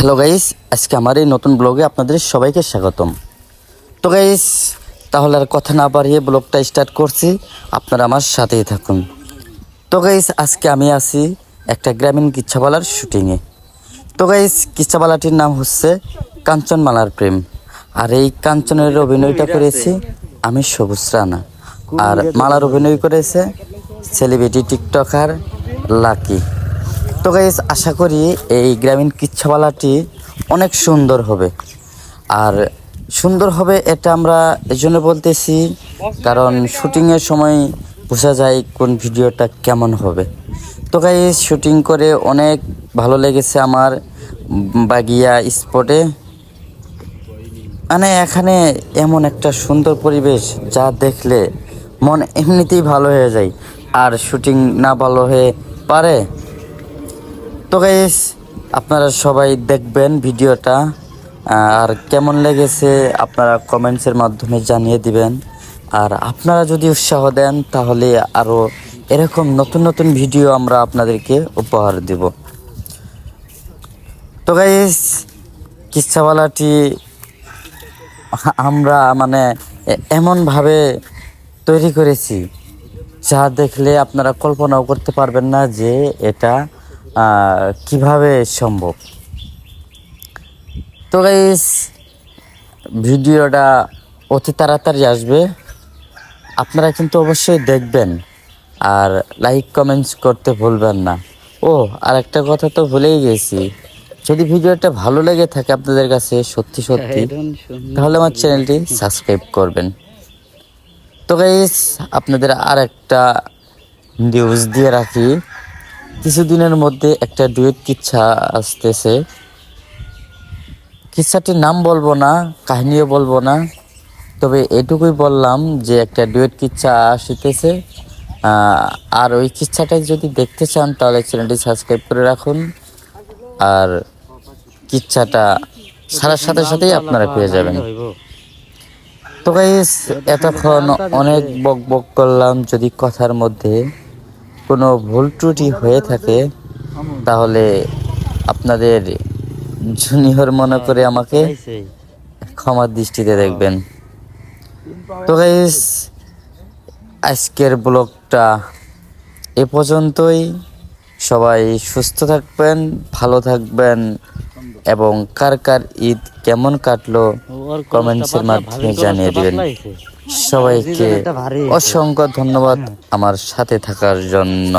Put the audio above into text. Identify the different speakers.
Speaker 1: Hello guys আজকে আমার এই নতুন ব্লগে আপনাদের সবাইকে স্বাগতম। তো গাইস তাহলে আর কথা না বাড়িয়ে ব্লগটা স্টার্ট করছি। আপনারা আমার সাথেই থাকুন। তো গাইস আজকে আমি আছি একটা গ্রামীণ কিচ্ছাবালার শুটিংয়ে তো গাইস কিচ্ছাবালাটির নাম হচ্ছে কাঞ্চনমালার প্রেম। আর এই কাঞ্চনের অভিনয়টা করেছি আমি সবুজ রানা। আর মালার অভিনয় করেছে সেলিব্রিটি টিকটকার লাকি। তো গাইস আশা করি এই গ্রামীণ কিচ্ছাওয়ালাটি অনেক সুন্দর হবে। আর সুন্দর হবে এটা আমরা এই জন্য বলতেছি, কারণ শুটিংয়ের সময় বোঝা যায় কোন ভিডিওটা কেমন হবে। তো গাইস শুটিং করে অনেক ভালো লেগেছে আমার বাগিয়া স্পটে। মানে এখানে এমন একটা সুন্দর পরিবেশ যা দেখলে মন এমনিতেই ভালো হয়ে যায়। আর শুটিং না ভালো হয়ে পারে তো গাইস আপনারা সবাই দেখবেন ভিডিওটা আর কেমন লেগেছে আপনারা কমেন্টসের মাধ্যমে জানিয়ে দিবেন। আর আপনারা যদি উৎসাহ দেন, তাহলে আরও এরকম নতুন নতুন ভিডিও আমরা আপনাদেরকে উপহার দেব। তো গাইস কিচ্ছাওয়ালাটি, আমরা মানে এমনভাবে তৈরি করেছি, যা দেখলে আপনারা কল্পনাও করতে পারবেন না যে এটা কীভাবে সম্ভব? তো গাইস ভিডিওটা অতি তাড়াতাড়ি আসবে। আপনারা কিন্তু অবশ্যই দেখবেন আর লাইক কমেন্টস করতে ভুলবেন না। ও আর একটা কথা তো ভুলেই গেছি। যদি ভিডিওটা ভালো লেগে থাকে আপনাদের কাছে সত্যি সত্যি তাহলে আমার চ্যানেলটি সাবস্ক্রাইব করবেন। তো গাইস আপনাদের আর একটা নিউজ দিয়ে রাখি। কিছুদিনের মধ্যে একটা ডুয়েট কিচ্ছা আসতেছে। কিচ্ছাটির নাম বলব না, কাহিনীও বলব না, তবে এটুকুই বললাম যে একটা ডুয়েট কিচ্ছা আসিতেছে। আর ওই কিচ্ছাটা যদি দেখতে চান তাহলে চ্যানেলটি সাবস্ক্রাইব করে রাখুন। আর কিচ্ছাটা সারার সাথে সাথেই আপনারা পেয়ে যাবেন। তো এতক্ষণ অনেক বক বক করলাম যদি কথার মধ্যে। কোনো ভুল ত্রুটি হয়ে থাকে তাহলে আপনাদের জুনিয়র মনে করে আমাকে ক্ষমার দৃষ্টিতে দেখবেন। তো গাইস আজকের ব্লগটা এ পর্যন্তই। সবাই সুস্থ থাকবেন ভালো থাকবেন। এবং কার কার ঈদ কেমন কাটলো কমেন্টসের মাধ্যমে জানিয়ে দিবেন। সবাইকে অসংখ্য ধন্যবাদ আমার সাথে থাকার জন্য।